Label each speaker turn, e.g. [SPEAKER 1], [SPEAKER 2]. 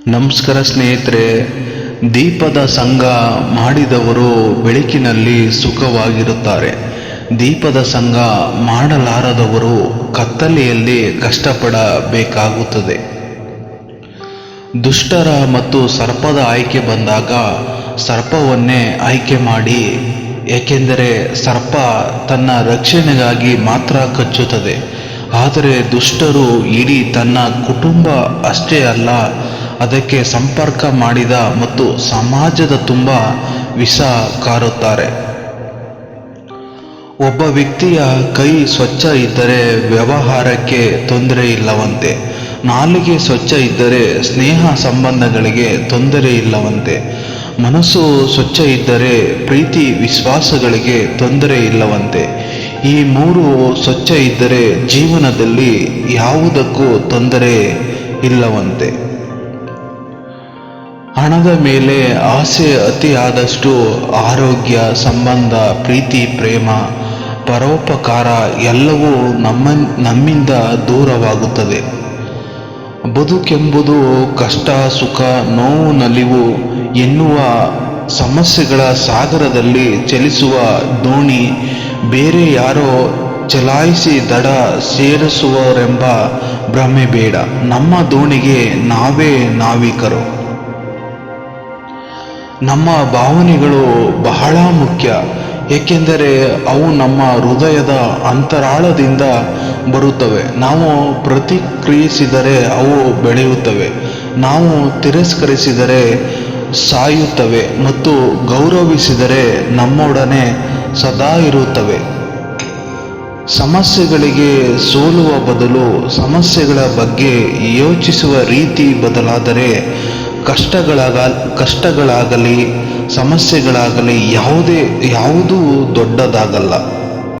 [SPEAKER 1] ನಮಸ್ಕಾರ ಸ್ನೇಹಿತರೆ, ದೀಪದ ಸಂಘ ಮಾಡಿದವರು ಬೆಳಕಿನಲ್ಲಿ ಸುಖವಾಗಿರುತ್ತಾರೆ. ದೀಪದ ಸಂಘ ಮಾಡಲಾರದವರು ಕತ್ತಲೆಯಲ್ಲಿ ಕಷ್ಟಪಡಬೇಕಾಗುತ್ತದೆ. ದುಷ್ಟರ ಮತ್ತು ಸರ್ಪದ ಆಯ್ಕೆ ಬಂದಾಗ ಸರ್ಪವನ್ನೇ ಆಯ್ಕೆ ಮಾಡಿ, ಏಕೆಂದರೆ ಸರ್ಪ ತನ್ನ ರಕ್ಷಣೆಗಾಗಿ ಮಾತ್ರ ಕಚ್ಚುತ್ತದೆ. ಆದರೆ ದುಷ್ಟರು ಇಡೀ ತನ್ನ ಕುಟುಂಬ ಅಷ್ಟೇ ಅಲ್ಲ ಅದಕ್ಕೆ ಸಂಪರ್ಕ ಮಾಡಿದ ಮತ್ತು ಸಮಾಜದ ತುಂಬ ವಿಷ ಕಾರುತ್ತಾರೆ ಒಬ್ಬ ವ್ಯಕ್ತಿಯ ಕೈ ಸ್ವಚ್ಛ ಇದ್ದರೆ ವ್ಯವಹಾರಕ್ಕೆ ತೊಂದರೆ ಇಲ್ಲವಂತೆ. ನಾಲಿಗೆ ಸ್ವಚ್ಛ ಇದ್ದರೆ ಸ್ನೇಹ ಸಂಬಂಧಗಳಿಗೆ ತೊಂದರೆ ಇಲ್ಲವಂತೆ. ಮನಸ್ಸು ಸ್ವಚ್ಛ ಇದ್ದರೆ ಪ್ರೀತಿ ವಿಶ್ವಾಸಗಳಿಗೆ ತೊಂದರೆ ಇಲ್ಲವಂತೆ. ಈ ಮೂರು ಸ್ವಚ್ಛ ಇದ್ದರೆ ಜೀವನದಲ್ಲಿ ಯಾವುದಕ್ಕೂ ತೊಂದರೆ ಇಲ್ಲವಂತೆ. ಹಣದ ಮೇಲೆ ಆಸೆ ಅತಿಯಾದಷ್ಟು ಆರೋಗ್ಯ, ಸಂಬಂಧ, ಪ್ರೀತಿ, ಪ್ರೇಮ, ಪರೋಪಕಾರ ಎಲ್ಲವೂ ನಮ್ಮ, ನಮ್ಮಿಂದ ದೂರವಾಗುತ್ತದೆ. ಬದುಕೆಂಬುದು ಕಷ್ಟ, ಸುಖ, ನೋವು, ನಲಿವು ಎನ್ನುವ ಸಮಸ್ಯೆಗಳ ಸಾಗರದಲ್ಲಿ ಚಲಿಸುವ ದೋಣಿ ಬೇರೆ ಯಾರೋ ಚಲಾಯಿಸಿ ದಡ ಸೇರಿಸುವರೆಂಬ ಭ್ರಮೆ ಬೇಡ. ನಮ್ಮ ದೋಣಿಗೆ ನಾವೇ ನಾವಿಕರು. ನಮ್ಮ ಭಾವನೆಗಳು ಬಹಳ ಮುಖ್ಯ. ಏಕೆಂದರೆ ಅವು ನಮ್ಮ ಹೃದಯದ ಅಂತರಾಳದಿಂದ ಬರುತ್ತವೆ. ನಾವು ಪ್ರತಿಕ್ರಿಯಿಸಿದರೆ ಅವು ಬೆಳೆಯುತ್ತವೆ. ನಾವು ತಿರಸ್ಕರಿಸಿದರೆ ಸಾಯುತ್ತವೆ ಮತ್ತು ಗೌರವಿಸಿದರೆ ನಮ್ಮೊಡನೆ ಸದಾ ಇರುತ್ತವೆ. ಸಮಸ್ಯೆಗಳಿಗೆ ಸೋಲುವ ಬದಲು ಸಮಸ್ಯೆಗಳ ಬಗ್ಗೆ ಯೋಚಿಸುವ ರೀತಿ ಬದಲಾದರೆ ಕಷ್ಟಗಳಾಗ ಕಷ್ಟಗಳಾಗಲಿ ಸಮಸ್ಯೆಗಳಾಗಲಿ ಯಾವುದೇ ಯಾವುದೂ ದೊಡ್ಡದಾಗಲ್ಲ.